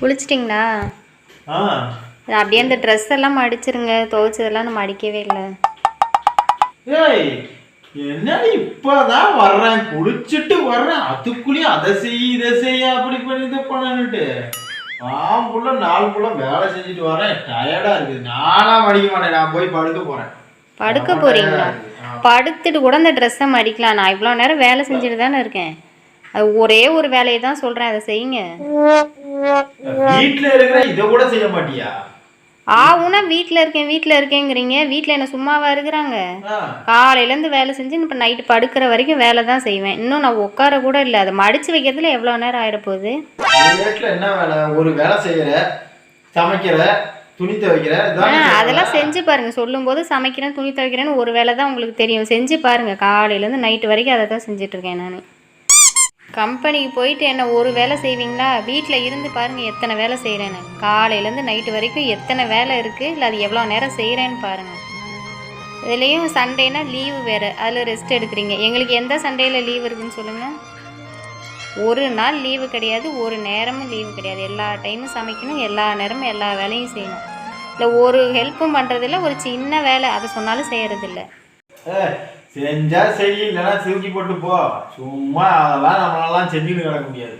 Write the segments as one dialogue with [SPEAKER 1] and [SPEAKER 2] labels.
[SPEAKER 1] குளிச்சிட்டிங்களா?
[SPEAKER 2] ஆ.
[SPEAKER 1] அப்படியே அந்த ட்ரெஸ் எல்லாம் மடிச்சிருங்க. துவைச்சதெல்லாம் நான் மடிக்கவே இல்லை.
[SPEAKER 2] ஏய் என்னடி இப்பதான் வர்றேன்? குளிச்சுட்டு வர்றேன். அதுக்குள்ளேயும் அதை செய் இதை செய்ய அப்படி பண்ணி இதை பண்ணனுட்டு நான் புள்ள நாலு புள்ள வேலை செஞ்சுட்டு வரேன் டயர்டா இருக்குது. நானா மடிக்க மாட்டேன். நான் போய் படுக்க போறேன்.
[SPEAKER 1] படுக்க போறீங்களா. படுத்துட்டு கூட அந்த ட்ரெஸ்ஸை மடிக்கலாம். நான் இவ்வளோ நேரம் வேலை செஞ்சுட்டு தானே இருக்கேன். அது ஒரே ஒரு வேலையை தான் சொல்கிறேன் அதை செய்யுங்க.
[SPEAKER 2] வீட்ல இருக்கிற இதை கூட செய்ய மாட்டியா?
[SPEAKER 1] ஆவுனா வீட்டில் இருக்கேன் வீட்டில் இருக்கேங்கிறீங்க. வீட்டில் என்ன சும்மாவா இருக்கிறாங்க. காலையிலேருந்து வேலை செஞ்சு இப்போ நைட்டு படுக்கிற வரைக்கும் வேலை தான் செய்வேன். இன்னும் நான் உட்கார கூட இல்லை. அதை மடித்து வைக்கிறதுல எவ்வளோ நேரம் ஆயிட போகுது?
[SPEAKER 2] வீட்டுல என்ன வேலை? ஒரு வேலை செய்யற சமைக்கிற துணி துவைக்கிற
[SPEAKER 1] அதெல்லாம். செஞ்சு பாருங்க. சொல்லும்போது சமைக்கிறேன் துணி துவைக்கிறேன்னு ஒரு வேலை தான் உங்களுக்கு தெரியும். செஞ்சு பாருங்க. காலையிலேருந்து நைட்டு வரைக்கும் அதை தான் செஞ்சுட்டு இருக்கேன் நான். கம்பெனிக்கு போயிட்டு என்ன ஒரு வேலை செய்வீங்களா? வீட்டில் இருந்து பாருங்கள் எத்தனை வேலை செய்கிறேன்னு காலையிலேருந்து நைட்டு வரைக்கும் எத்தனை வேலை இருக்குது இல்லை அது எவ்வளோ நேரம் செய்கிறேன்னு பாருங்கள் இதுலேயும் சண்டேனா லீவு வேறு. அதில் ரெஸ்ட் எடுக்கிறீங்க. எங்களுக்கு எந்த சண்டேயில் லீவு இருக்குதுன்னு சொல்லுங்கள் ஒரு நாள் லீவு கிடையாது ஒரு நேரமும் லீவு கிடையாது. எல்லா டைமும் சமைக்கணும் எல்லா நேரமும் எல்லா வேலையும் செய்யணும். இல்லை ஒரு ஹெல்ப்பும் பண்ணுறதில்ல ஒரு சின்ன வேலை அதை சொன்னாலும் செய்கிறதில்ல
[SPEAKER 2] செஞ்சா சரி இல்லைன்னா சிரிக்கி போட்டு போ. சும்மா அதெல்லாம் நம்மளாலாம் செஞ்சுட்டு கிடக்க முடியாது.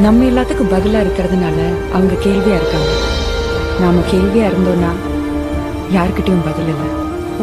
[SPEAKER 3] நம்ம எல்லாத்துக்கும் பதிலா இருக்கிறதுனால அவங்க கேள்வியா இருக்காங்க. நாம கேள்வியா இருந்தோம்னா யாருக்கிட்டையும் பதில் இல்லை.